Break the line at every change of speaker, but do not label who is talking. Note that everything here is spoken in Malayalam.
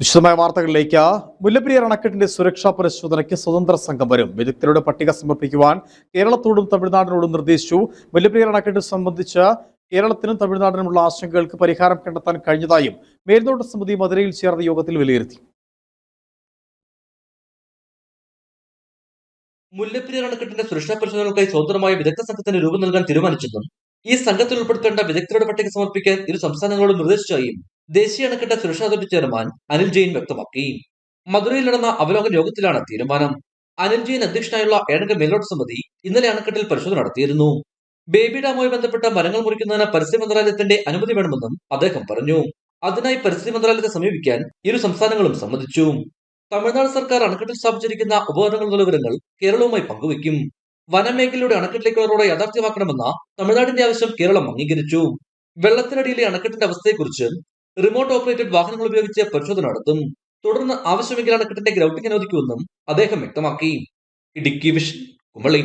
വിശദമായ വാർത്തകളിലേക്ക് മുല്ലപ്പെരിയാർ അണക്കെട്ടിന്റെ സുരക്ഷാ പരിശോധനയ്ക്ക് സ്വതന്ത്ര സംഘം വരും. വിദഗ്ധരുടെ പട്ടിക സമർപ്പിക്കുവാൻ കേരളത്തോടും തമിഴ്നാടിനോടും നിർദ്ദേശിച്ചു. മുല്ലപ്പെരിയാർ അണക്കെട്ട് സംബന്ധിച്ച് കേരളത്തിനും തമിഴ്നാടിനുമുള്ള ആശങ്കകൾക്ക് പരിഹാരം കണ്ടെത്താൻ കഴിഞ്ഞതായും മേൽനോട്ട സമിതി മധുരയിൽ ചേർന്ന യോഗത്തിൽ വിലയിരുത്തി.
മുല്ലപ്പെരിയാർ അണക്കെട്ടിന്റെ സുരക്ഷാ പരിശോധനകൾക്കായി സ്വതന്ത്രമായ വിദഗ്ധ സംഘത്തിന് രൂപം നൽകാൻ തീരുമാനിച്ചെന്നും ഈ സംഘത്തിൽ ഉൾപ്പെടുത്തേണ്ട വിദഗ്ധരുടെ പട്ടിക സമർപ്പിക്കാൻ ഇരു സംസ്ഥാനങ്ങളോടും നിർദ്ദേശിച്ചായും ദേശീയ അണക്കെട്ട് സുരക്ഷാ അതോറിറ്റി ചെയർമാൻ അനിൽ ജെയിൻ വ്യക്തമാക്കി. മധുരയിൽ നടന്ന അവലോകന യോഗത്തിലാണ് തീരുമാനം. അനിൽ ജെയിൻ അധ്യക്ഷനായുള്ള ഏഴംഗ മേൽനോട്ട സമിതി ഇന്നലെ അണക്കെട്ടിൽ പരിശോധന നടത്തിയിരുന്നു. ബേബി ഡാമുമായി ബന്ധപ്പെട്ട മരങ്ങൾ മുറിക്കുന്നതിന് പരിസ്ഥിതി മന്ത്രാലയത്തിന്റെ അനുമതി വേണമെന്നും അദ്ദേഹം പറഞ്ഞു. അതിനായി പരിസ്ഥിതി മന്ത്രാലയത്തെ സമീപിക്കാൻ ഇരു സംസ്ഥാനങ്ങളും സമ്മതിച്ചു. തമിഴ്നാട് സർക്കാർ അണക്കെട്ടിൽ സ്ഥാപിച്ചിരിക്കുന്ന ഉപകരണങ്ങളുടെ വിവരങ്ങൾ കേരളവുമായി പങ്കുവയ്ക്കും. വനമേഖലയുടെ അണക്കെട്ടിലേക്കുള്ള റോഡ് യാഥാർത്ഥ്യമാക്കണമെന്ന തമിഴ്നാടിന്റെ ആവശ്യം കേരളം അംഗീകരിച്ചു. വെള്ളത്തിനടിയിലെ അണക്കെട്ടിന്റെ അവസ്ഥയെക്കുറിച്ച് റിമോട്ട് ഓപ്പറേറ്റഡ് വാഹനങ്ങൾ ഉപയോഗിച്ച് പരിശോധന നടത്തും. തുടർന്ന് ആവശ്യമെങ്കിൽ അണക്കെട്ടിന്റെ ഗ്രൗട്ടിംഗ് അനുവദിക്കുമെന്നും അദ്ദേഹം വ്യക്തമാക്കി. ഇടുക്കി വിഷൻ കുമളി